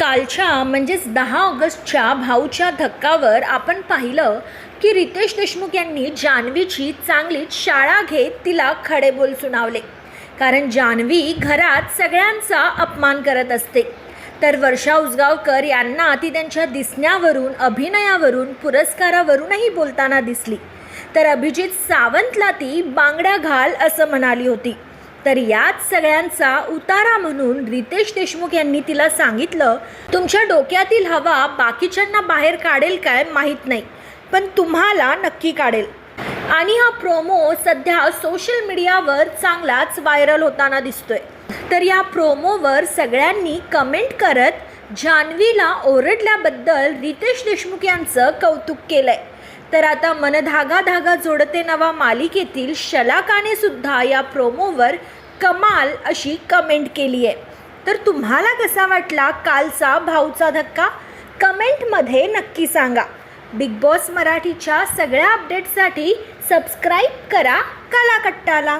कालच्या म्हणजेच दहा ऑगस्टच्या भाऊच्या धक्कावर आपण पाहिलं की रितेश देशमुख यांनी जान्हवीची चांगलीच शाळा घेत तिला खडेबोल सुनावले. कारण जान्हवी घरात सगळ्यांचा अपमान करत असते. तर वर्षा उसगावकर यांना ती त्यांच्या दिसण्यावरून अभिनयावरून पुरस्कारावरूनही बोलताना दिसली. तर अभिजित सावंतला ती बांगड्या घाल असं म्हणाली होती. तर याच सगळ्यांचा उतारा म्हणून रितेश देशमुख यांनी तिला सांगितलं तुमच्या डोक्यातील हवा बाकीच्यांना बाहेर काढेल काय माहीत नाही पण तुम्हाला नक्की काढेल. आणि हा प्रोमो सध्या सोशल मीडियावर चांगलाच व्हायरल होताना दिसतोय. तर या प्रोमोवर सगळ्यांनी कमेंट करत जान्हवीला ओरडल्याबद्दल रितेश देशमुख यांचं कौतुक केलंय. तर आता मनधागा धागा जोडते नवा मालिकेतील शलाकाने सुद्धा या प्रोमोवर कमाल अशी कमेंट केली आहे. तर तुम्हाला कसा वाटला कालचा भाऊचा धक्का? कमेंटमध्ये नक्की सांगा. बिग बॉस मराठीच्या सगळ्या अपडेट्ससाठी सबस्क्राईब करा कलाकट्टाला.